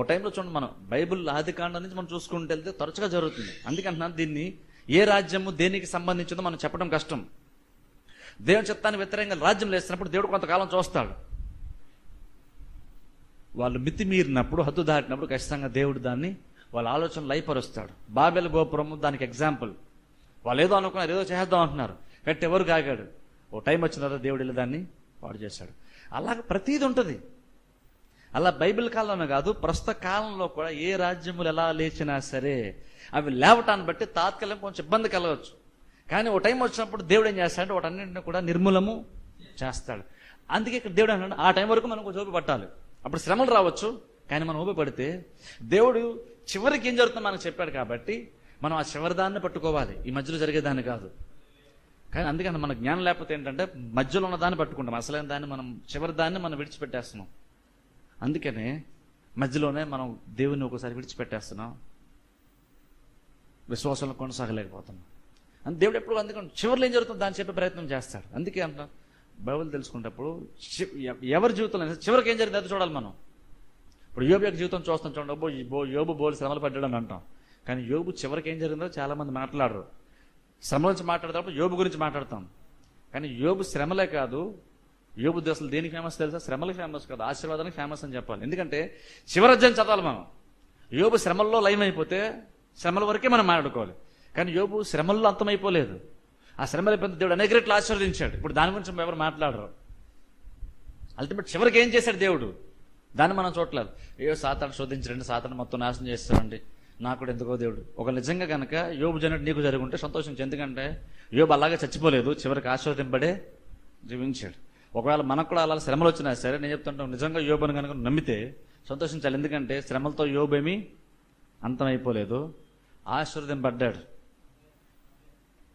ఓ టైంలో చూడండి మనం బైబిల్ ఆది కాండం నుంచి మనం చూసుకుంటూ వెళ్తే తరచుగా జరుగుతుంది. అందుకంటున్నాను దీన్ని ఏ రాజ్యము దేనికి సంబంధించిందో మనం చెప్పడం కష్టం. దేవుని చిత్తానికి వ్యతిరేకంగా రాజ్యం లేస్తున్నప్పుడు దేవుడు కొంతకాలం చూస్తాడు. వాళ్ళు మితిమీరినప్పుడు హద్దు దాటినప్పుడు ఖచ్చితంగా దేవుడు దాన్ని వాళ్ళ ఆలోచన లయపరుస్తాడు. బాబెల గోపురము దానికి ఎగ్జాంపుల్ వాళ్ళు ఏదో అనుకున్నారు ఏదో చేద్దాం అంటున్నారు. కట్టి ఎవరు కాగాడు? ఓ టైం వచ్చిన తర్వాత దేవుడు వెళ్ళి దాన్ని పాడు చేశాడు. అలాగే ప్రతీది ఉంటుంది. అలా బైబిల్ కాలంలో కాదు ప్రస్తుత కాలంలో కూడా ఏ రాజ్యములు ఎలా లేచినా సరే అవి లేవటాన్ని బట్టి తాత్కాలికం కొంచెం ఇబ్బంది కలగవచ్చు. కానీ ఓ టైం వచ్చినప్పుడు దేవుడు ఏం చేస్తాడంటే వాటన్నింటిని కూడా నిర్మూలము చేస్తాడు. అందుకే ఇక్కడ దేవుడు అంటాడు ఆ టైం వరకు మనం కొంచెం పట్టాలి అప్పుడు శ్రమలు రావచ్చు కానీ మనం ఊపిపడితే దేవుడు చివరికి ఏం జరుగుతుందో మనకు చెప్పాడు కాబట్టి మనం ఆ చివరి దాన్ని పట్టుకోవాలి. ఈ మధ్యలో జరిగేదాన్ని కాదు. కానీ అందుకని మన జ్ఞానం లేకపోతే ఏంటంటే మధ్యలో ఉన్న దాన్ని పట్టుకుంటాం. అసలైన దాన్ని మనం చివరి దాన్ని మనం విడిచిపెట్టేస్తున్నాం. అందుకనే మధ్యలోనే మనం దేవుని ఒకసారి విడిచిపెట్టేస్తున్నాం. విశ్వాసంలో కొనసాగలేకపోతున్నాం. అని దేవుడు ఎప్పుడు అందుకని చివరిలో ఏం జరుగుతుందో దాన్ని చెప్పే ప్రయత్నం చేస్తాడు. అందుకే అంట బైబిల్ తెలుసుకునేటప్పుడు ఎవరి జీవితంలో చివరికి ఏం జరిగింది అది చూడాలి మనం. ఇప్పుడు యోబు యొక్క జీవితం చూస్తాం చూడండి బో యోబు బోలు శ్రమలు పడ్డాడని అంటాం. కానీ యోబు చివరికి ఏం జరిగిందో చాలా మంది మాట్లాడరు. శ్రమ నుంచి మాట్లాడేటప్పుడు యోబు గురించి మాట్లాడతాం. కానీ యోబు శ్రమలే కాదు యోబు దశలు దేనికి ఫేమస్ తెలుసా? శ్రమలకు ఫేమస్ కాదు ఆశీర్వాదానికి ఫేమస్ అని చెప్పాలి. ఎందుకంటే శివరజ్యం చదవాలి మనం. యోబు శ్రమల్లో లయం అయిపోతే శ్రమల వరకే మనం మాట్లాడుకోవాలి. కానీ యోబు శ్రమల్లో అంతమైపోలేదు. ఆ శ్రమలు పెద్ద దేవుడు అనేక రెట్లు ఆశీర్వదించాడు. ఇప్పుడు దాని గురించి ఎవరు మాట్లాడరు? అల్టిమేట్ చివరికి ఏం చేశాడు దేవుడు? దాన్ని మనం చూడలేదు ఏ సాతాను శోధించండి సాతాను మొత్తం నాశనం చేస్తారండి. నాకు కూడా ఎందుకో దేవుడు. ఒక నిజంగా కనుక యోబు జనటి నీకు జరుగుంటే సంతోషించు. ఎందుకంటే యోబు అలాగే చచ్చిపోలేదు చివరికి ఆశీర్వదింపడే జీవించాడు. ఒకవేళ మనకు కూడా అలా శ్రమలు వచ్చినా సరే నేను చెప్తుంటాను నిజంగా యోబుని కనుక నమ్మితే సంతోషించాలి. ఎందుకంటే శ్రమలతో యోబేమి అంతమైపోలేదు. ఆశీర్వదింపడ్డాడు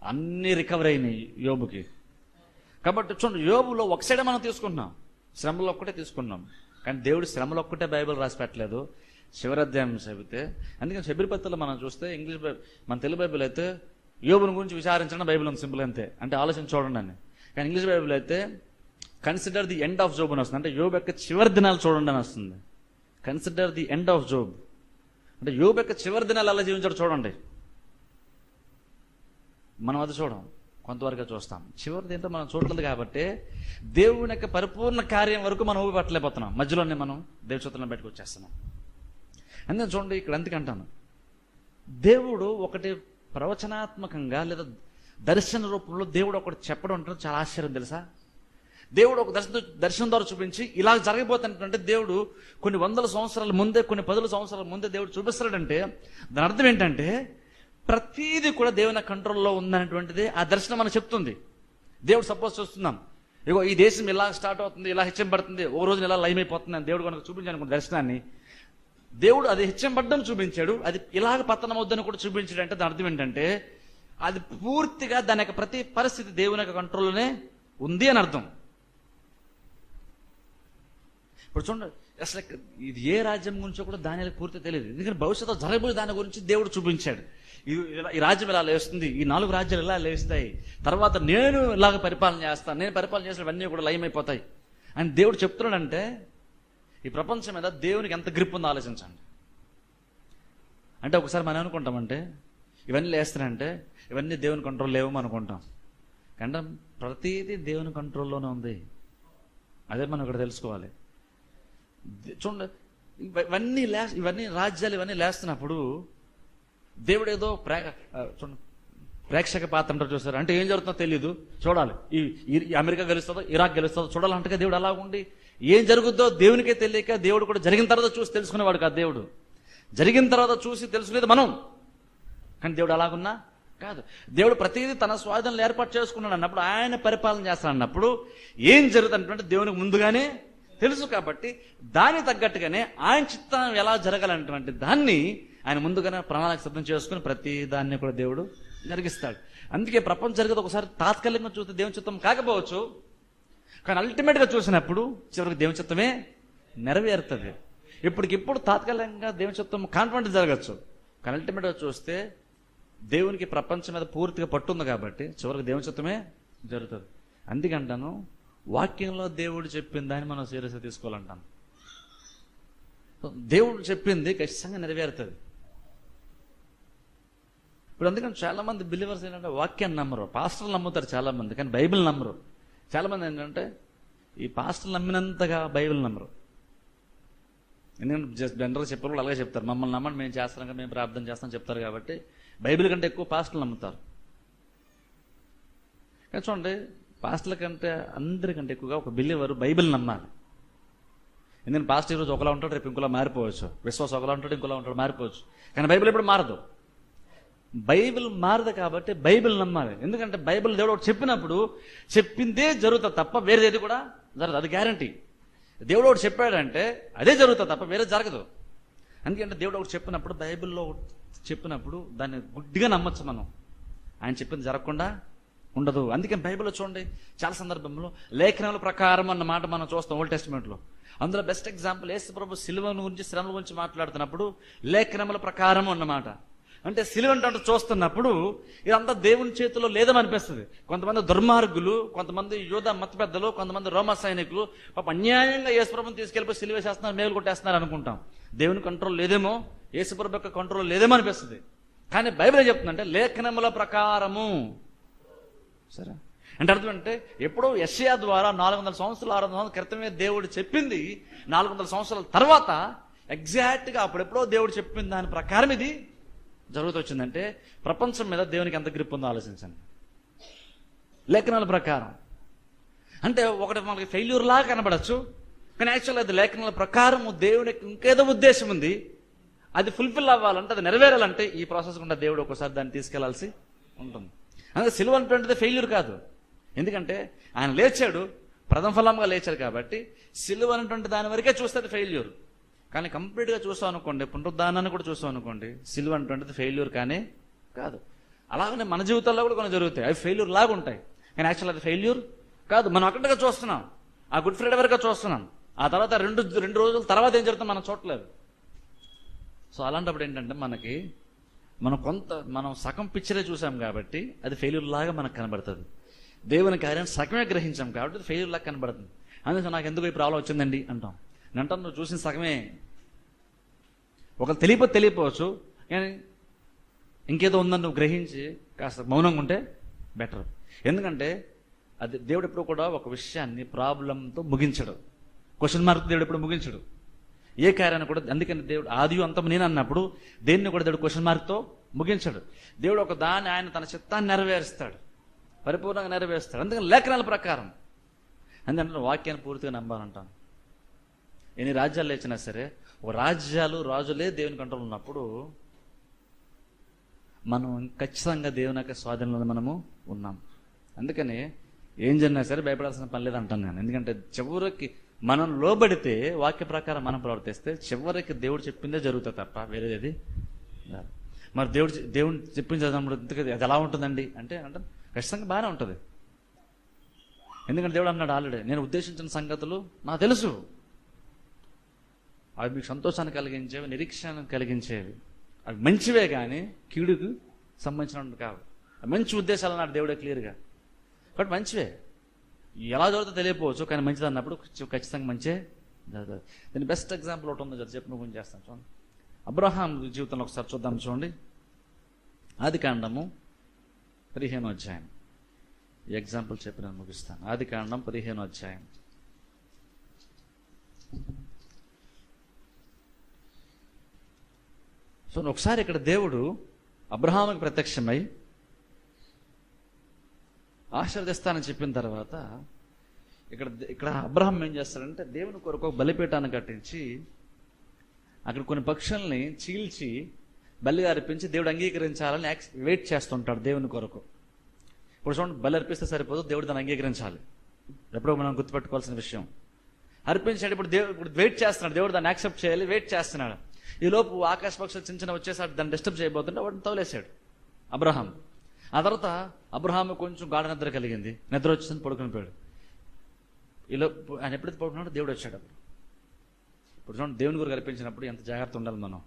అన్నీ రికవర్ అయినాయి యోబుకి. కాబట్టి చూడండి యోబులో ఒక సైడే మనం తీసుకుంటున్నాం. శ్రమలు ఒక్కటే తీసుకున్నాం. కానీ దేవుడు శ్రమలు ఒక్కటే బైబిల్ రాసి పెట్టలేదు. శివరాధ్యాయం చదివితే అందుకని శబరిపత్తులు మనం చూస్తే ఇంగ్లీష్ బైబిల్ మన తెలుగు బైబిల్ అయితే యోబుని గురించి విచారించడం బైబిల్ ఉంది సింపుల్ అంతే. అంటే ఆలోచన చూడండి అని. కానీ ఇంగ్లీష్ బైబిల్ అయితే consider the end of Job అని వస్తుంది. అంటే యోబ్ యొక్క చివరి దినాలు చూడండి అని వస్తుంది. Consider the end of Job అంటే యోబ్ యొక్క చివరి దినాలు ఎలా జీవించాడు చూడండి. మనం అది చూడం. కొంతవరకు చూస్తాం. చివరిది ఏంటో మనం చూడలేదు కాబట్టి దేవుని యొక్క పరిపూర్ణ కార్యం వరకు మనం ఊపి పట్టలేకపోతున్నాం మధ్యలోనే మనం దేవచూతలను బయటకు వచ్చేస్తున్నాం. అందుకని చూడండి ఇక్కడ ఎందుకంటాను దేవుడు ఒకటి ప్రవచనాత్మకంగా లేదా దర్శన రూపంలో దేవుడు ఒకటి చెప్పడం అంటే చాలా ఆశ్చర్యం తెలుసా? దేవుడు ఒక దర్శన దర్శనం ద్వారా చూపించి ఇలా జరగబోతున్నటువంటి దేవుడు కొన్ని వందల సంవత్సరాల ముందే కొన్ని పదుల సంవత్సరాల ముందే దేవుడు చూపిస్తాడంటే దాని అర్థం ఏంటంటే ప్రతీది కూడా దేవుని కంట్రోల్లో ఉందనేటువంటిది ఆ దర్శనం మనకు చెప్తుంది. దేవుడు సపోజ్ చూస్తున్నాం. ఇగో ఈ దేశం ఇలా స్టార్ట్ అవుతుంది ఇలా హెచ్చంపడుతుంది ఓ రోజు ఇలా లైమ్ అయిపోతుంది అని దేవుడు కనుక చూపించాను దర్శనాన్ని. దేవుడు అది హెచ్చంపడ్డం చూపించాడు అది ఇలాగ పతనం అవుద్దని కూడా చూపించాడు అంటే దాని అర్థం ఏంటంటే అది పూర్తిగా దాని యొక్క ప్రతి పరిస్థితి దేవుని యొక్క కంట్రోల్లోనే ఉంది అని అర్థం. ఇప్పుడు చూడండి అసలు ఇది ఏ రాజ్యం గురించో కూడా దాని పూర్తి తెలియదు. ఎందుకంటే భవిష్యత్తులో జరగబోయే దాని గురించి దేవుడు చూపించాడు. ఇది ఇలా- ఈ రాజ్యం ఇలా లేస్తుంది? ఈ నాలుగు రాజ్యాలు ఇలా లేస్తాయి? తర్వాత నేను ఇలాగ పరిపాలన చేస్తాను. నేను పరిపాలన చేసినవన్నీ కూడా లయమైపోతాయి. అని దేవుడు చెప్తున్నాడంటే ఈ ప్రపంచం మీద దేవునికి ఎంత గ్రిప్ ఉందో ఆలోచించండి. అంటే ఒకసారి మనం అనుకుంటామంటే ఇవన్నీ లేస్తానంటే ఇవన్నీ దేవుని కంట్రోల్ లేవు అనుకుంటాం. కంటే ప్రతిదీ దేవుని కంట్రోల్లోనే ఉంది. అదే మనం ఇక్కడ తెలుసుకోవాలి. చూడండి ఇవన్నీ లే ఇవన్నీ రాజ్యాలు ఇవన్నీ లేస్తున్నప్పుడు దేవుడు ఏదో ప్రే చూడండి ప్రేక్షక పాత్ర అంటారు చూస్తారు అంటే ఏం జరుగుతుందో తెలియదు చూడాలి. ఈ అమెరికా గెలుస్తుందో ఇరాక్ గెలుస్తుందో చూడాలంటే దేవుడు అలా ఉండి ఏం జరుగుద్దో దేవునికే తెలియక దేవుడు కూడా జరిగిన తర్వాత చూసి తెలుసుకునేవాడు కాదు దేవుడు. జరిగిన తర్వాత చూసి తెలుసుకునేది మనం. కానీ దేవుడు అలాగున్నా కాదు. దేవుడు ప్రతిదీ తన స్వాధీనంలో ఏర్పాటు చేసుకున్నాడు అన్నప్పుడు ఆయన పరిపాలన చేస్తాడు అన్నప్పుడు ఏం జరుగుతుందంటే దేవునికి ముందుగానే తెలుసు కాబట్టి దాని తగ్గట్టుగానే ఆయన చిత్తం ఎలా జరగాలన్నటువంటి దాన్ని ఆయన ముందుగానే ప్రణాళిక సిద్ధం చేసుకుని ప్రతి దాన్ని కూడా దేవుడు జరిగిస్తాడు. అందుకే ప్రపంచం జరిగేది ఒకసారి తాత్కాలికంగా చూస్తే దేవుని చిత్తం కాకపోవచ్చు. కానీ అల్టిమేట్గా చూసినప్పుడు చివరికి దేవుని చిత్తమే నెరవేరుతుంది. ఇప్పటికిప్పుడు తాత్కాలికంగా దేవుని చిత్తం కాన్ఫిడెంట్ జరగచ్చు. కానీ అల్టిమేట్గా చూస్తే దేవునికి ప్రపంచం మీద పూర్తిగా పట్టుంది కాబట్టి చివరికి దేవుని చిత్తమే జరుగుతుంది. అందుకంటాను వాక్యంలో దేవుడు చెప్పిన దాన్ని మనం సీరియస్గా తీసుకోవాలంటాం. దేవుడు చెప్పింది ఖచ్చితంగా నెరవేరుతుంది. ఇప్పుడు అందుకని చాలా మంది బిలీవర్స్ ఏంటంటే వాక్యాన్ని నమ్మరు. పాస్టర్లు నమ్ముతారు చాలా మంది కానీ బైబిల్ నమ్మరు. చాలా మంది ఏంటంటే ఈ పాస్టర్లు నమ్మినంతగా బైబిల్ నమ్మరు. ఎందుకంటే జస్ట్ జనరల్ చెప్పారు అలాగే చెప్తారు. మమ్మల్ని నమ్మండి మేము చేస్తాం మేము ప్రార్థన చేస్తాం చెప్తారు కాబట్టి బైబిల్ కంటే ఎక్కువ పాస్టర్లు నమ్ముతారు. కానీ చూడండి పాస్టర్ల కంటే అందరికంటే ఎక్కువగా ఒక బిలీవర్ బైబిల్ నమ్మాలి. ఎందుకంటే పాస్టర్ ఈరోజు ఒకలా ఉంటాడు రేపు ఇంకోలా మారిపోవచ్చు. విశ్వాసం ఒకలా ఉంటాడు ఇంకోలా ఉంటాడు మారిపోవచ్చు. కానీ బైబిల్ ఎప్పుడు మారదు. బైబిల్ మారదు కాబట్టి బైబిల్ నమ్మాలి. ఎందుకంటే బైబిల్ దేవుడు ఒకటి చెప్పినప్పుడు చెప్పిందే జరుగుతుంది తప్ప వేరేది కూడా జరగదు. అది గ్యారంటీ దేవుడు ఒకటి చెప్పాడంటే అదే జరుగుతుంది తప్ప వేరే జరగదు. ఎందుకంటే దేవుడు ఒకటి చెప్పినప్పుడు బైబిల్లో ఒకటి చెప్పినప్పుడు దాన్ని గుడ్డిగా నమ్మచ్చు మనం. ఆయన చెప్పింది జరగకుండా ఉండదు. అందుకని బైబిల్లో చూడండి చాలా సందర్భంలో లేఖనాల ప్రకారం అన్న మాట మనం చూస్తాం ఓల్డ్ టెస్ట్మెంట్లో. అందులో బెస్ట్ ఎగ్జాంపుల్ యేసు ప్రభు సిలువను గురించి శ్రమల గురించి మాట్లాడుతున్నప్పుడు లేఖనముల ప్రకారం అన్నమాట అంటే సిలువ అంటే చూస్తున్నప్పుడు ఇదంతా దేవుని చేతిలో లేదని అనిపిస్తుంది కొంతమంది దుర్మార్గులు కొంతమంది యోధ మత పెద్దలు కొంతమంది రోమ సైనికులు పాప అన్యాయంగా యేసుప్రభుని తీసుకెళ్ళిపోయి సిలువ చేస్తున్నారు మేలు కొట్టేస్తున్నారు అనుకుంటాం. దేవుని కంట్రోల్ లేదేమో యేసుప్రభు యొక్క కంట్రోల్ లేదేమో అనిపిస్తుంది. కానీ బైబిల్ చెప్తుందంటే లేఖనముల ప్రకారము. సరే. అంటే అర్థం అంటే ఎప్పుడో యషయా ద్వారా నాలుగు వందల సంవత్సరాలు ఆరు వందల క్రితమే దేవుడు చెప్పింది. నాలుగు వందల సంవత్సరాల తర్వాత ఎగ్జాక్ట్గా అప్పుడెప్పుడో దేవుడు చెప్పిన దాని ప్రకారం ఇది జరుగుతూ వచ్చిందంటే ప్రపంచం మీద దేవునికి ఎంత గ్రిప్ ఉందో ఆలోచించండి. లేఖనాల ప్రకారం. అంటే ఒకటి మనకి ఫెయిల్యూర్ లాగా కనబడచ్చు కానీ యాక్చువల్ అది లేఖనాల ప్రకారం దేవునికి ఇంకేదో ఉద్దేశం ఉంది. అది ఫుల్ఫిల్ అవ్వాలంటే అది నెరవేరాలంటే ఈ ప్రాసెస్ గుండా దేవుడు ఒకసారి దాన్ని తీసుకెళ్ళాల్సి ఉంటుంది. అందుకే సిలువ అంటే ఫెయిల్యూర్ కాదు. ఎందుకంటే ఆయన లేచాడు ప్రథమ ఫలంగా లేచాడు కాబట్టి సిలువ అనేటువంటి దాని వరకే చూస్తే అది ఫెయిల్యూర్ కానీ కంప్లీట్గా చూస్తాం అనుకోండి పునరుద్ధానాన్ని కూడా చూస్తాం అనుకోండి సిలువ అనేటువంటిది ఫెయిల్యూర్ కానీ కాదు. అలాగనే మన జీవితాల్లో కూడా కొన్ని జరుగుతాయి. అవి ఫెయిల్యూర్ లాగా ఉంటాయి. కానీ యాక్చువల్ అది ఫెయిల్యూర్ కాదు. మనం అక్కడగా చూస్తున్నాం. ఆ గుడ్ ఫ్రైడే వరకు చూస్తున్నాం. ఆ తర్వాత రెండు రెండు రోజుల తర్వాత ఏం జరుగుతుందో మనం చూడలేదు సో అలాంటప్పుడు ఏంటంటే మనకి మనం కొంత మనం సగం పిక్చరే చూసాం కాబట్టి అది ఫెయిల్యూర్ లాగా మనకు కనబడుతుంది. దేవుని కార్యం సగమే గ్రహించాం కాబట్టి అది ఫెయిల్యూర్ లాగా కనబడుతుంది. అందుకే నాకు ఎందుకు ఈ ప్రాబ్లం వచ్చిందండి అంటాం. నేను అంటాను నువ్వు చూసిన సగమే. ఒకరు తెలియపో తెలియపోవచ్చు కానీ ఇంకేదో ఉందని నువ్వు గ్రహించి కాస్త మౌనంగా ఉంటే బెటర్ ఎందుకంటే అది దేవుడు ఎప్పుడు కూడా ఒక విషయాన్ని ప్రాబ్లంతో ముగించడు. క్వశ్చన్ మార్క్ దేవుడు ఎప్పుడు ముగించడు. ఏ కార్యాన్ని కూడా అందుకని దేవుడు ఆది అంతం నేను అన్నప్పుడు దేన్ని కూడా దేవుడు క్వశ్చన్ మార్క్తో ముగించాడు. దేవుడు ఒక దాన్ని ఆయన తన చిత్తాన్ని నెరవేరుస్తాడు. పరిపూర్ణంగా నెరవేరుస్తాడు. అందుకని లేఖనాల ప్రకారం. అందుకంటే వాక్యాన్ని పూర్తిగా నమ్మాలంటాను. ఎన్ని రాజ్యాలు లేచినా సరే ఒక రాజ్యాలు రాజులే దేవుని కంట్రోల్ ఉన్నప్పుడు మనం ఖచ్చితంగా దేవుని యొక్క స్వాధీనంలో మనము ఉన్నాం. అందుకని ఏం జరిగినా సరే భయపడాల్సిన పని లేదంటాను నేను. ఎందుకంటే చివరికి మనం లోబడితే వాక్య ప్రకారం మనం ప్రవర్తిస్తే చివరికి దేవుడు చెప్పిందే జరుగుతుంది తప్ప వేరేది మరి దేవుడు దేవుడు చెప్పింది చదివినప్పుడు ఇంతకీ అది ఎలా ఉంటుందండి? అంటే అంటే ఖచ్చితంగా బాగానే ఉంటుంది. ఎందుకంటే దేవుడు అన్నాడు ఆల్రెడీ నేను ఉద్దేశించిన సంగతులు నాకు తెలుసు. అవి మీకు సంతోషాన్ని కలిగించేవి నిరీక్షణ కలిగించేవి. అవి మంచివే కానీ కీడుకు సంబంధించినవి కావు. మంచి ఉద్దేశాలు అన్నాడు దేవుడే క్లియర్గా కాబట్టి మంచివే. ఎలా జరుగుతుందో తెలియకపోవచ్చు కానీ మంచిది అన్నప్పుడు ఖచ్చితంగా మంచి జరుగుతుంది. దీని బెస్ట్ ఎగ్జాంపుల్ ఒకటి ఉందో చెప్పిన నువ్వు కొంచెం చేస్తాను చూడండి. అబ్రహాం జీవితంలో ఒకసారి చూద్దాం చూడండి. ఆది కాండము పదిహేను అధ్యాయం. ఈ ఎగ్జాంపుల్ చెప్పి నేను ముగిస్తాను. ఆది కాండం పదిహేను అధ్యాయం. సో ఒకసారి ఇక్కడ దేవుడు అబ్రహాముకి ప్రత్యక్షమై ఆశీర్దిస్తానని చెప్పిన తర్వాత ఇక్కడ ఇక్కడ అబ్రహం ఏం చేస్తాడంటే దేవుని కొరకు ఒక బలిపీఠాన్ని కట్టించి అక్కడ కొన్ని పక్షుల్ని చీల్చి బలిగా అర్పించి దేవుడు అంగీకరించాలని వెయిట్ చేస్తుంటాడు దేవుని కొరకు. ఇప్పుడు చూడండి బలి అర్పిస్తే సరిపోదు దేవుడు దాన్ని అంగీకరించాలి. ఎప్పుడో మనం గుర్తుపెట్టుకోవాల్సిన విషయం. అర్పించాడు ఇప్పుడు దేవుడు ఇప్పుడు వెయిట్ చేస్తున్నాడు దేవుడు దాన్ని యాక్సెప్ట్ చేయాలి వెయిట్ చేస్తున్నాడు. ఈ లోపు ఆకాశ పక్షులు చిన్న చిన్న వచ్చేసాడు దాన్ని డిస్టర్బ్ చేయబోతుంటే వాడిని తోలేశాడు. అబ్రహాం. ఆ తర్వాత అబ్రహాం కొంచెం గాఢ నిద్ర కలిగింది. నిద్ర వచ్చింది పడుకుని పోయాడు. ఇలా ఆయన ఎప్పుడైతే పడుకున్నాడో దేవుడు వచ్చాడు అప్పుడు. ఇప్పుడు చూడండి దేవుని గురు కల్పించినప్పుడు ఎంత జాగ్రత్త ఉండాలి మనం.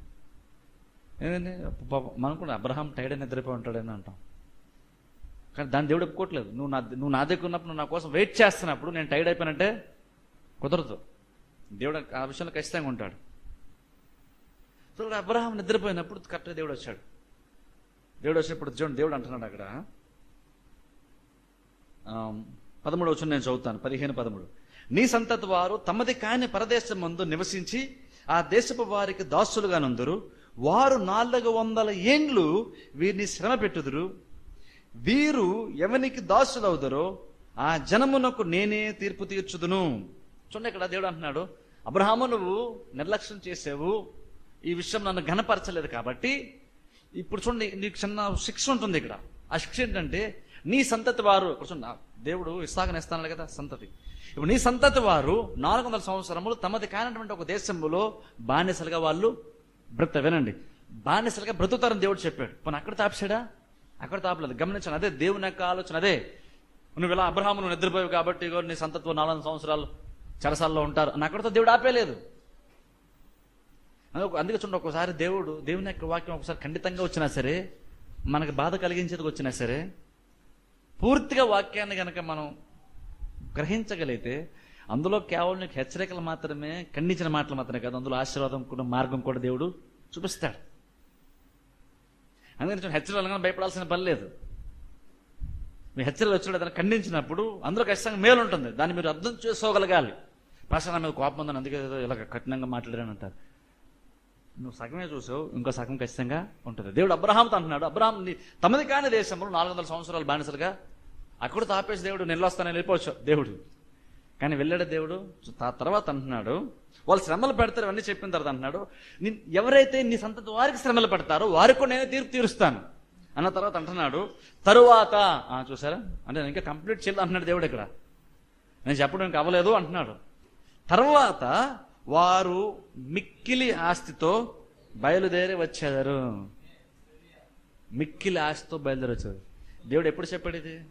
ఏంటంటే మనం కూడా అబ్రహాం టైడ్ అని నిద్రపోయి ఉంటాడని అంటాం. కానీ దాన్ని దేవుడు ఒప్పుకోవట్లేదు. నువ్వు నా నువ్వు నా దగ్గర ఉన్నప్పుడు నా కోసం వెయిట్ చేస్తున్నప్పుడు నేను టైర్డ్ అయిపోయినంటే కుదరదు. దేవుడు ఆ విషయంలో ఖచ్చితంగా ఉంటాడు. చూడండి అబ్రహాం నిద్రపోయినప్పుడు కరెక్ట్గా దేవుడు వచ్చాడు. దేవుడు వచ్చినప్పుడు చూడండి దేవుడు అంటున్నాడు అక్కడ. పదమూడు వచ్చిన నేను చదువుతాను పదిహేను పదమూడు. నీ సంతతి వారు తమది కాని పరదేశం ముందు నివసించి ఆ దేశపు వారికి దాసులుగా నందురు వారు నాలుగు వందల ఏండ్లు వీరిని శ్రమ పెట్టుదురు. వీరు ఎవనికి దాసులవుదరో ఆ జనమునకు నేనే తీర్పు తీర్చుదును. చూడండి ఇక్కడ దేవుడు అంటున్నాడు అబ్రహాము నువ్వు నిర్లక్ష్యం చేసావు. ఈ విషయం నన్ను ఘనపరచలేదు కాబట్టి ఇప్పుడు చూడండి నీకు చిన్న శిక్ష ఉంటుంది ఇక్కడ. ఆ శిక్ష ఏంటంటే నీ సంతతి వారు ఇప్పుడు చూడండి, దేవుడు ఇస్తాగనేస్తాను కదా సంతతి. ఇప్పుడు నీ సంతతి వారు నాలుగు వందల సంవత్సరములు తమది కానటువంటి ఒక దేశంలో బానిసలుగా వాళ్ళు బ్రత వినండి బానిసలుగా బ్రతుకుతారని దేవుడు చెప్పాడు. పోనీ అక్కడ తాపసాడా అక్కడ తాపలేదు. గమనించాను అదే దేవుని యొక్క ఆలోచన అదే. నువ్వు ఇలా అబ్రహాము నువ్వు నిద్రపోయావు కాబట్టి నీ సంతత్వం నాలుగు సంవత్సరాలు చెరసాల్లో ఉంటారు అని అక్కడితో దేవుడు ఆపేలేదు అందుకే చూడండి ఒకసారి దేవుడు దేవుని యొక్క వాక్యం ఒకసారి ఖండితంగా వచ్చినా సరే మనకు బాధ కలిగించేది వచ్చినా సరే పూర్తిగా వాక్యాన్ని కనుక మనం గ్రహించగలిగితే అందులో కేవలం నీకు హెచ్చరికలు మాత్రమే ఖండించిన మాటలు మాత్రమే కాదు అందులో ఆశీర్వాదం కూడా మార్గం కూడా దేవుడు చూపిస్తాడు. అందుకని చూడండి, హెచ్చరికలు భయపడాల్సిన పని లేదు. మీ హెచ్చరికలు వచ్చినప్పుడు దాన్ని ఖండించినప్పుడు అందులో ఖచ్చితంగా మేలు ఉంటుంది దాన్ని మీరు అర్థం చేసుకోగలగాలి. పాస్టర్ మీద కోపం ఉందని అందుకే ఇలా కఠినంగా మాట్లాడారని అంటారు నువ్వు సగమే చూసావు ఇంకో సగం ఖచ్చితంగా ఉంటుంది. దేవుడు అబ్రహాంతో అంటున్నాడు అబ్రహాం తమది కాని దేశంలో నాలుగు వందల సంవత్సరాలు బానిసలుగా అక్కడ తాపేసి దేవుడు నిల్లొస్తానని వెళ్ళిపోవచ్చు దేవుడు. కానీ వెళ్ళాడు దేవుడు తర్వాత అంటున్నాడు వాళ్ళు శ్రమలు పెడతారు అన్నీ చెప్పిన తర్వాత అంటున్నాడు నీ- ఎవరైతే నీ సంతతి వారికి శ్రమలు పెడతారో వారికి నేను తీర్పు తీరుస్తాను. అన్న తర్వాత అంటున్నాడు తరువాత చూసారా? అంటే నేను ఇంకా కంప్లీట్ చేయాలి అంటున్నాడు దేవుడు ఇక్కడ. నేను చెప్పడం ఇంకా అవ్వలేదు అంటున్నాడు. తర్వాత వారు మిక్కిలి ఆస్తితో బయలుదేరి వచ్చేదారు. మిక్కిలి ఆస్తితో బయలుదేరి వచ్చారు దేవుడు ఎప్పుడు చెప్పాడు ఇది?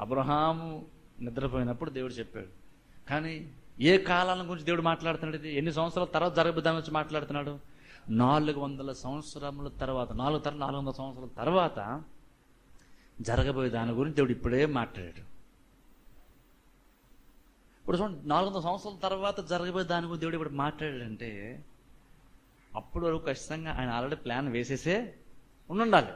అబ్రహాము నిద్రపోయినప్పుడు దేవుడు చెప్పాడు. కానీ ఏ కాలాల గురించి దేవుడు మాట్లాడుతున్నాడు ఇది? ఎన్ని సంవత్సరాల తర్వాత జరగబోయే దాని గురించి మాట్లాడుతున్నాడు? నాలుగు వందల సంవత్సరముల తర్వాత నాలుగు తర నాలుగు వందల సంవత్సరాల తర్వాత జరగబోయే దాని గురించి దేవుడు ఇప్పుడే మాట్లాడాడు. ఇప్పుడు చూడండి నాలుగు వందల సంవత్సరాల తర్వాత జరగబోయే దాని గురించి దేవుడు ఇప్పుడు మాట్లాడాడంటే అప్పుడు వరకు ఖచ్చితంగా ఆయన ఆల్రెడీ ప్లాన్ వేసేసే ఉండాలి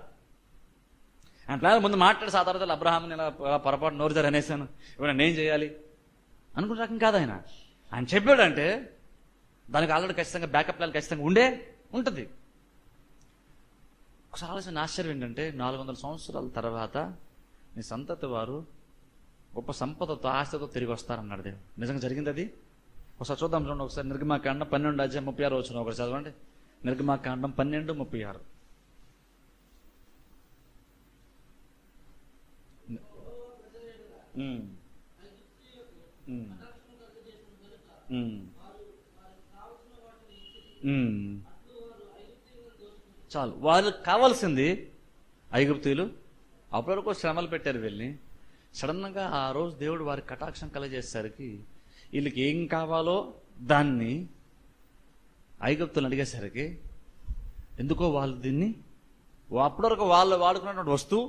ఆయన ప్లాన్ ముందు మాట్లాడి సాధారణ అబ్రహాం నేను ఇలా పొరపాటు నోరు జర అనేసాను ఇప్పుడు నేను ఏం చేయాలి అనుకున్న రకం కాదు ఆయన. ఆయన చెప్పాడంటే దానికి ఆల్రెడీ ఖచ్చితంగా బ్యాకప్ ప్లాన్ ఖచ్చితంగా ఉండే ఉంటుంది. ఒకసారి ఆలోచన ఆశ్చర్యం ఏంటంటే నాలుగు వందల సంవత్సరాల తర్వాత నీ సంతతి వారు గొప్ప సంపదతో ఆస్తితో తిరిగి వస్తారన్నాడు దేవుడు. నిజంగా జరిగింది అది ఒకసారి చూద్దాం చూడండి ఒకసారి నిర్గమాకాండం పన్నెండు అధ్యాయం ముప్పై ఆరు వచ్చిన ఒకసారి చదవండి. నిర్గమాకాండం పన్నెండు ముప్పై ఆరు. చాలు. వాళ్ళకి కావాల్సింది ఐగుప్తీయులు అప్పటి వరకు శ్రమలు పెట్టారు వెళ్ళి సడన్గా ఆ రోజు దేవుడు వారి కటాక్షం కలగజేసరికి వీళ్ళకి ఏం కావాలో దాన్ని ఐగుప్తులను అడిగేసరికి ఎందుకో వాళ్ళు దీన్ని అప్పటివరకు వాళ్ళు వాడుకున్నటువంటి వస్తువు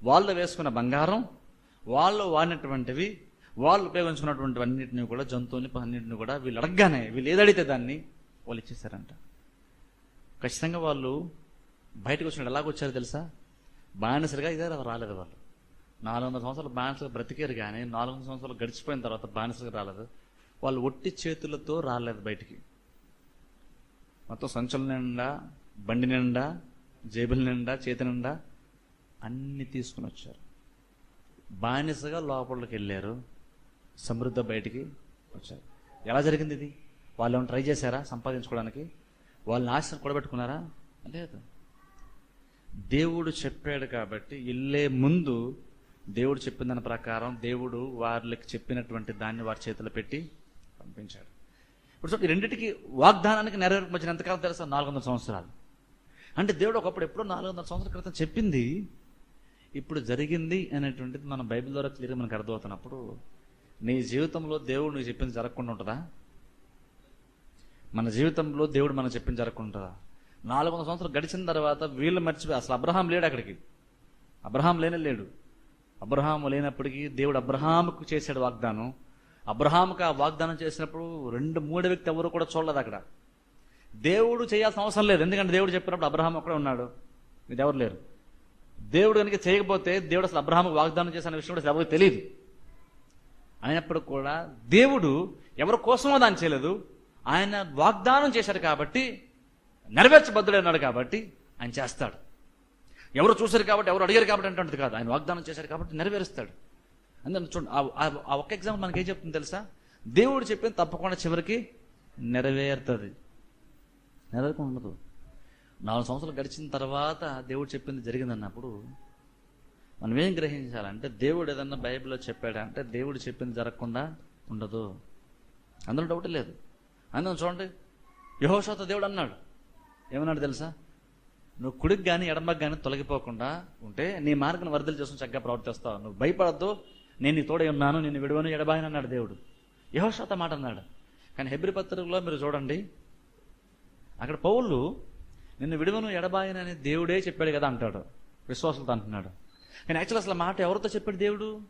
వాళ్ళు వేసుకున్న బంగారం వాళ్ళు వాడినటువంటివి వాళ్ళు ఉపయోగించుకున్నటువంటి అన్నింటిని కూడా జంతువుని అన్నింటిని కూడా వీళ్ళు అడగగానే వీళ్ళు ఏదడితే అడిగితే దాన్ని వాళ్ళు ఇచ్చేసారంట ఖచ్చితంగా వాళ్ళు బయటకు వచ్చినట్టు ఎలాగొచ్చారో తెలుసా? బానిసరిగా ఇదే రాలేదు వాళ్ళు. నాలుగు వందల సంవత్సరాలు బానిసలు బ్రతికారు కానీ నాలుగు వందల సంవత్సరాలు గడిచిపోయిన తర్వాత బానిసలుగా రాలేదు. వాళ్ళు ఒట్టి చేతులతో రాలేదు బయటికి. మొత్తం సంచుల నిండా బండి నిండా జేబుల నిండా చేతి నిండా అన్ని తీసుకుని వచ్చారు. బానిసగా లోపలికి వెళ్ళారు. సమృద్ధ బయటికి వచ్చారు. ఎలా జరిగింది ఇది? వాళ్ళు ఏమైనా ట్రై చేశారా సంపాదించుకోవడానికి? వాళ్ళని ఆశ కూడబెట్టుకున్నారా? లేదు. దేవుడు చెప్పాడు కాబట్టి వెళ్ళే ముందు దేవుడు చెప్పిన దాని ప్రకారం దేవుడు వారికి చెప్పినటువంటి దాన్ని వారి చేతిలో పెట్టి పంపించాడు. ఇప్పుడు చూడండి ఈ రెండింటికి వాగ్దానానికి నెరవేర్పు మధ్యన ఎంతకాలం తెలుసా? నాలుగు వందల సంవత్సరాలు. అంటే దేవుడు ఒకప్పుడు ఎప్పుడో నాలుగు వందల సంవత్సరాల క్రితం చెప్పింది ఇప్పుడు జరిగింది అనేటువంటిది మన బైబిల్ ద్వారా క్లియర్గా మనకు అర్థమవుతున్నప్పుడు నీ జీవితంలో దేవుడు నీకు చెప్పింది జరగకుండా ఉంటుందా? మన జీవితంలో దేవుడు మనం చెప్పింది జరగకుండా నాలుగు వందల సంవత్సరాలు గడిచిన తర్వాత వీళ్ళు మర్చిపోయి అసలు అబ్రహాం లేడు అక్కడికి. అబ్రహాం లేనే లేడు. అబ్రహాము లేనప్పటికీ దేవుడు అబ్రహాముకు చేశాడు వాగ్దానం. అబ్రహాముకు ఆ వాగ్దానం చేసినప్పుడు రెండు మూడు వ్యక్తి ఎవరు కూడా చూడలేదు అక్కడ. దేవుడు చేయాల్సిన అవసరం లేదు. ఎందుకంటే దేవుడు చెప్పినప్పుడు అబ్రహాం ఒక్కడే ఉన్నాడు. ఇది ఎవరు లేరు. దేవుడు కనుక చేయకపోతే దేవుడు అసలు అబ్రహాముకు వాగ్దానం చేసిన విషయం కూడా ఎవరికి తెలియదు. అయినప్పుడు కూడా దేవుడు ఎవరి కోసమో దాన్ని చేయలేదు. ఆయన వాగ్దానం చేశాడు కాబట్టి నెరవేర్చబద్దుడు కాబట్టి ఆయన చేస్తాడు. ఎవరు చూశారు కాబట్టి ఎవరు అడిగారు కాబట్టి అంటుంది కాదు. ఆయన వాగ్దానం చేశారు కాబట్టి నెరవేరుస్తాడు. అందుకని చూడండి ఆ- ఒక్క ఎగ్జాంపుల్ మనకి ఏం చెప్తుంది తెలుసా? దేవుడు చెప్పింది తప్పకుండా చివరికి నెరవేరుతుంది. నెరవేరకుండా ఉండదు. నాలుగు సంవత్సరాలు గడిచిన తర్వాత దేవుడు చెప్పింది జరిగింది అన్నప్పుడు మనం ఏం గ్రహించాలంటే దేవుడు ఏదన్నా బైబిల్లో చెప్పాడంటే దేవుడు చెప్పింది జరగకుండా ఉండదు. అందులో డౌట్ లేదు. అందులో చూడండి యహోషాతో దేవుడు అన్నాడు. ఏమన్నాడు తెలుసా? నువ్వు కుడికి కానీ ఎడమకు కానీ తొలగిపోకుండా ఉంటే నీ మార్గం వరదలు చేసుకుని చక్కగా ప్రవర్తిస్తావు. నువ్వు భయపడద్దు. నేను నీ తోడే ఉన్నాను నేను విడవను ఎడబాయని అన్నాడు దేవుడు. యహోషాత మాట అన్నాడు. కానీ హెబ్రి పత్రికలో మీరు చూడండి. అక్కడ పౌళ్ళు నిన్ను విడువను అని దేవుడే చెప్పాడు కదా అంటాడు. విశ్వాసులతో అంటున్నాడు. కానీ యాక్చువల్ అసలు మాట ఎవరితో చెప్పాడు దేవుడు?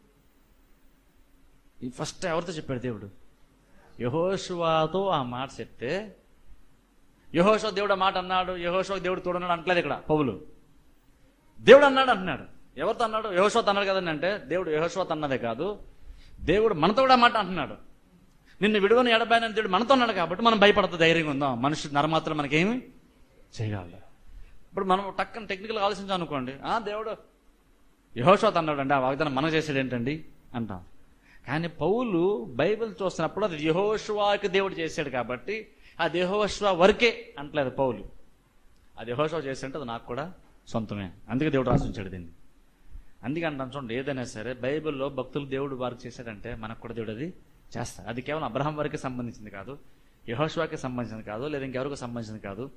ఈ ఫస్ట్ ఎవరితో చెప్పాడు దేవుడు? యహోషువాతో ఆ మాట చెప్తే యహోషో దేవుడు మాట అన్నాడు యహోషో దేవుడు తోడన్నాడు అంటలేదు ఇక్కడ పౌలు. దేవుడు అన్నాడు అంటున్నాడు. ఎవరితో అన్నాడు? యహోషోత్ అన్నాడు కదండి అంటే దేవుడు యహోషోత్ అన్నదే కాదు దేవుడు మనతో కూడా మాట అంటున్నాడు. నిన్ను విడువని ఎడబాయనని దేవుడు మనతో ఉన్నాడు కాబట్టి మనం భయపడతా ధైర్యంగా ఉందాం. మనిషి నరమాత్రం మనకేమి చేయగలరు. ఇప్పుడు మనం టక్కన టెక్నికల్ ఆలోచించాం అనుకోండి ఆ దేవుడు యహోషోత్ అన్నాడు అండి ఆ వాగ్దానం మనం చేసేది ఏంటండి? అంటాం. కానీ పౌలు బైబిల్ చూస్తున్నప్పుడు అది యహోషువాకి దేవుడు చేశాడు కాబట్టి ఆ దేహోశ్వ వరకే అంటలేదు పౌలు. ఆ దేహోశ్వ చేస్తుంటే అది నాకు కూడా సొంతమే. అందుకే దేవుడు రాసి ఉంచాడు దీన్ని. అందుకే అంటాను చూడండి ఏదైనా సరే బైబిల్లో భక్తులు దేవుడు వారు చేశాడంటే మనకు కూడా దేవుడు అది చేస్తాడు. అది కేవలం అబ్రహం వరకే సంబంధించింది కాదు యహోషువాకి సంబంధించింది కాదు లేదా ఇంకెవరికి సంబంధించింది కాదు.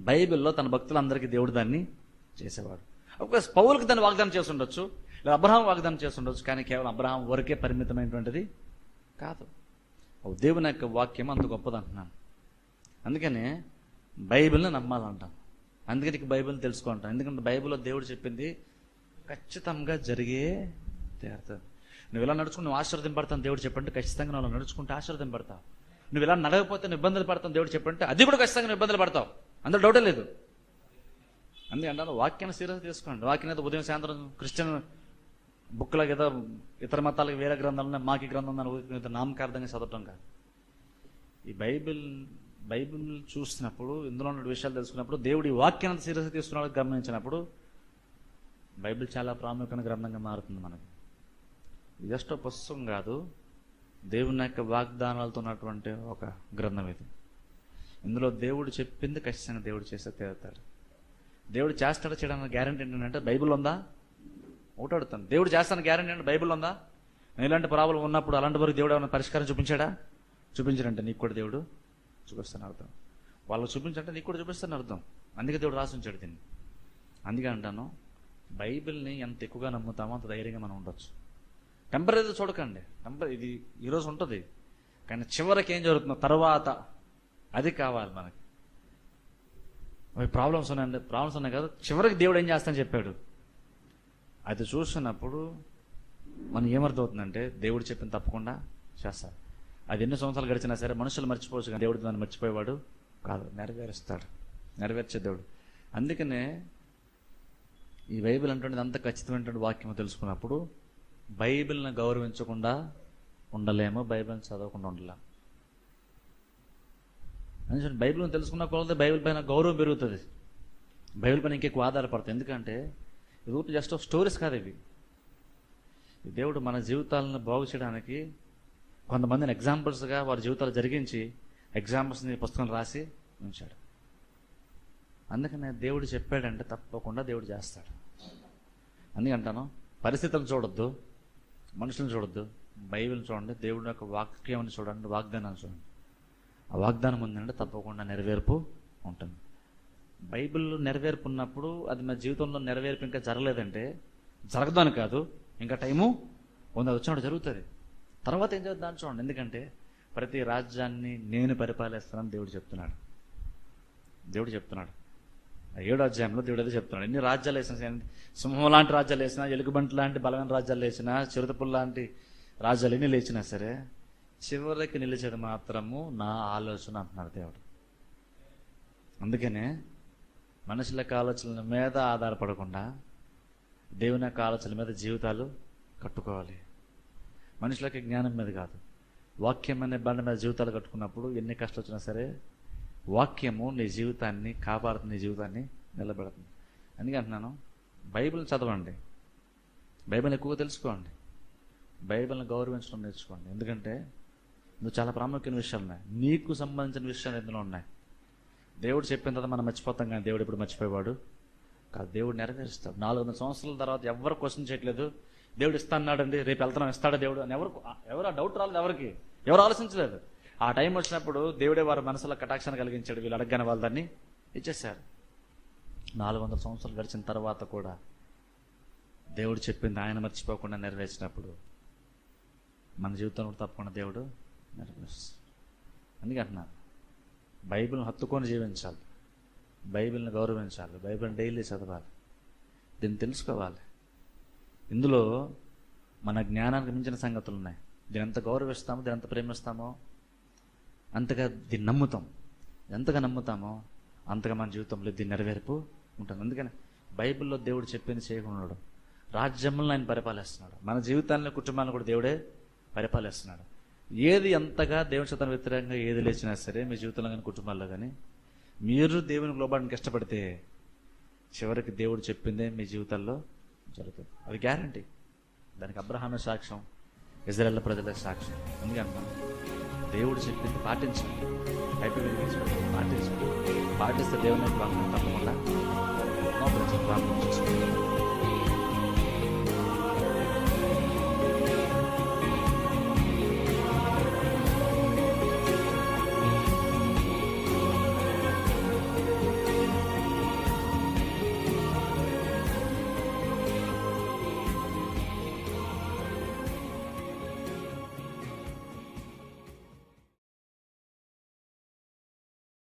బైబిల్లో తన భక్తులందరికీ దేవుడు దాన్ని చేసేవాడు. ఒకవేళ పౌలకు దాన్ని వాగ్దానం చేసి ఉండొచ్చు లేదా అబ్రహాం వాగ్దానం చేసి ఉండొచ్చు కానీ కేవలం అబ్రహాం వరకే పరిమితమైనటువంటిది కాదు. దేవుని యొక్క వాక్యం అంత గొప్పది అంటున్నాను. అందుకనే బైబిల్ని నమ్మాలంటాను అందుకే నీకు బైబిల్ ఎందుకంటే బైబిల్లో దేవుడు చెప్పింది ఖచ్చితంగా జరిగే తీరుతుంది నువ్వు ఇలా నడుచుకుని నువ్వు ఆశీర్వదింపడతాను దేవుడు చెప్పంటే ఖచ్చితంగా నువ్వు నడుచుకుంటే ఆశీర్వదింపడతావు నువ్వు ఇలా నడవకపోతే నువ్వు ఇబ్బందులు పడతాను దేవుడు చెప్పంటే అది కూడా ఖచ్చితంగా నువ్వు ఇబ్బందులు పడతావు. అందులో డౌటే లేదు. అందుకే అంటారు వాక్యాన్ని సీరియస్ తీసుకోండి. వాక్యం ఉదయం సాయంత్రం క్రిస్టియన్ బుక్లకు ఏదో ఇతర మతాలకు వేరే గ్రంథాలను మాకి గ్రంథం ఏదో నామకార్థంగా చదవటం కాదు. ఈ బైబిల్ బైబిల్ చూసినప్పుడు ఇందులో ఉన్న విషయాలు తెలుసుకున్నప్పుడు దేవుడి ఈ వాక్యాన్ని సీరియస్ తీసుకున్నాడు గమనించినప్పుడు బైబిల్ చాలా ప్రాముఖ్యమైన గ్రంథంగా మారుతుంది మనకి. జస్ట్ పుస్తకం కాదు దేవుని యొక్క వాగ్దానాలతో ఉన్నటువంటి ఒక గ్రంథం ఇది. ఇందులో దేవుడు చెప్పింది ఖచ్చితంగా దేవుడు చేస్తే తీరుతాడు దేవుడు చేస్తాడు చేయడానికి గ్యారంటీ ఏంటంటే బైబిల్ ఉందా? ఒకటి అడుగుతాను దేవుడు చేస్తాను గ్యారంటీ అంటే బైబిల్ ఉందా? నేను ఇలాంటి ప్రాబ్లం ఉన్నప్పుడు అలాంటి వరకు దేవుడు ఏమైనా పరిష్కారం చూపించాడా? చూపించాడంటే నీకు కూడా దేవుడు చూపిస్తాను అర్థం. వాళ్ళు చూపించంటే నీకు కూడా చూపిస్తాను అర్థం. అందుకే దేవుడు రాసి ఉంచాడు దీన్ని. అందుకే అంటాను బైబిల్ని ఎంత ఎక్కువగా నమ్ముతామో అంత ధైర్యంగా మనం ఉండొచ్చు. టెంపరీ చూడకండి. టెంపరీ ఇది ఈరోజు ఉంటుంది. కానీ చివరికి ఏం జరుగుతుందో తర్వాత అది కావాలి మనకి. అవి ప్రాబ్లమ్స్ ఉన్నాయండి. ప్రాబ్లమ్స్ ఉన్నాయి కదా. చివరికి దేవుడు ఏం చేస్తానని చెప్పాడు? అది చూస్తున్నప్పుడు మనం ఏమర్థమవుతుందంటే దేవుడు చెప్పిన తప్పకుండా చేస్తారు. అది ఎన్ని సంవత్సరాలు గడిచినా సరే మనుషులు మర్చిపోవచ్చు కానీ దేవుడు దాన్ని మర్చిపోయేవాడు కాదు. నెరవేరుస్తాడు. నెరవేర్చే దేవుడు. అందుకనే ఈ బైబిల్ అంటుండేది అంత ఖచ్చితమైనటువంటి వాక్యం తెలుసుకున్నప్పుడు బైబిల్ని గౌరవించకుండా ఉండలేము బైబిల్ని చదవకుండా ఉండలేము. అందుకని బైబిల్ని తెలుసుకున్న కొలతే బైబిల్ పైన గౌరవం పెరుగుతుంది. బైబిల్ పైన ఇంకెక్కువ ఆధారపడుతుంది ఎందుకంటే ఇది జస్ట్ స్టోరీస్ కాదు ఇవి. దేవుడు మన జీవితాలను బాగు చేయడానికి కొంతమందిని ఎగ్జాంపుల్స్గా వారి జీవితాలు జరిగించి ఎగ్జాంపుల్స్ని పుస్తకం రాసి ఉంచాడు. అందుకనే దేవుడు చెప్పాడంటే తప్పకుండా దేవుడు చేస్తాడు. అందుకంటాను పరిస్థితులను చూడొద్దు మనుషులను చూడొద్దు బైబిల్ని చూడండి దేవుడి యొక్క వాక్యం చూడండి వాగ్దానాన్ని చూడండి. ఆ వాగ్దానం ఉందంటే తప్పకుండా నెరవేర్పు ఉంటుంది. బైబిల్ నెరవేర్పు ఉన్నప్పుడు అది మన జీవితంలో నెరవేర్పు ఇంకా జరగలేదంటే జరగదని కాదు ఇంకా టైము ఉంది అది వచ్చినప్పుడు జరుగుతుంది. తర్వాత ఏం చేద్దాం చూడండి. ఎందుకంటే ప్రతి రాజ్యాన్ని నేను పరిపాలిస్తానని దేవుడు చెప్తున్నాడు. దేవుడు చెప్తున్నాడు. ఏడో అధ్యాయంలో దేవుడు అదే చెప్తున్నాడు. ఎన్ని రాజ్యాలు వేసినా సింహం లాంటి రాజ్యాలు వేసినా ఎలుగుబంటి లాంటి బలమైన రాజ్యాలు వేసినా చిరుతపుల్ లాంటి రాజ్యాలు ఎన్ని లేచినా సరే చివరికి నిలిచేది మాత్రము నా ఆలోచన అంటున్నాడు దేవుడు. అందుకనే మనుషుల ఆలోచనల మీద ఆధారపడకుండా దేవుని యొక్క ఆలోచనల మీద జీవితాలు కట్టుకోవాలి. మనుషులకి జ్ఞానం మీద కాదు. వాక్యం అనే బండ మీద జీవితాలు కట్టుకున్నప్పుడు ఎన్ని కష్టాలు వచ్చినా సరే వాక్యము నీ జీవితాన్ని కాపాడుతుంది నీ జీవితాన్ని నిలబెడుతుంది. అందుకే అంటున్నాను బైబిల్ చదవండి. బైబిల్ ఎక్కువగా తెలుసుకోండి. బైబిల్ని గౌరవించడం నేర్చుకోండి. ఎందుకంటే ఇందులో చాలా ప్రాముఖ్యమైన విషయాలు ఉన్నాయి నీకు సంబంధించిన విషయాలు ఎందులో ఉన్నాయి. దేవుడు చెప్పిన తర్వాత మనం మర్చిపోతాం కానీ దేవుడు ఇప్పుడు మర్చిపోయేవాడు? కాదు దేవుడు నెరవేరుస్తాడు. నాలుగు వందల సంవత్సరాల తర్వాత ఎవరు క్వశ్చన్ చేయట్లేదు. దేవుడు ఇస్తా అన్నాడండి రేపు వెళ్తున్నాం ఇస్తాడా దేవుడు అని ఎవరు ఎవరు ఆ డౌట్ రాలేదు ఎవరికి? ఎవరు ఆలోచించలేదు. ఆ టైం వచ్చినప్పుడు దేవుడే వారి మనసులో కటాక్షణ కలిగించాడు వీళ్ళు అడగని వాళ్ళు దాన్ని ఇచ్చేసారు నాలుగు వందల సంవత్సరాలు గడిచిన తర్వాత కూడా దేవుడు చెప్పింది ఆయన మర్చిపోకుండా నెరవేర్చినప్పుడు మన జీవితంలో తప్పకుండా దేవుడు నెరవేరుస్తాడు. అందుకంటున్నారు బైబిల్ని హత్తుకొని జీవించాలి. బైబిల్ని గౌరవించాలి. బైబిల్ని డైలీ చదవాలి. దీన్ని తెలుసుకోవాలి. ఇందులో మన జ్ఞానానికి మించిన సంగతులు ఉన్నాయి. దీని ఎంత గౌరవిస్తామో దీని ఎంత ప్రేమిస్తామో అంతగా దీన్ని నమ్ముతాం. ఎంతగా నమ్ముతామో అంతగా మన జీవితంలో దీన్ని నెరవేర్పు ఉంటుంది. అందుకని బైబిల్లో దేవుడు చెప్పింది చేయకుండా రాజ్యములను ఆయన పరిపాలిస్తున్నాడు. మన జీవితాన్ని కుటుంబాన్ని కూడా దేవుడే పరిపాలిస్తున్నాడు. ఏది ఎంతగా దేవుని చేతను వ్యతిరేకంగా ఏది లేచినా సరే మీ జీవితంలో కానీ కుటుంబాల్లో కానీ మీరు దేవుని లోబడానికి ఇష్టపడితే చివరికి దేవుడు చెప్పిందే మీ జీవితాల్లో జరుగుతుంది. అది గ్యారంటీ. దానికి అబ్రహామే సాక్ష్యం ఇజ్రాయెల్ ప్రజల సాక్ష్యం. ఎందుకంటే దేవుడు చెప్పింది పాటించండి. బైబిల్ పాటించండి. పాటిస్తే దేవుని యొక్క వాక్యం తప్పకుండా. ప్రార్థన చేసుకోండి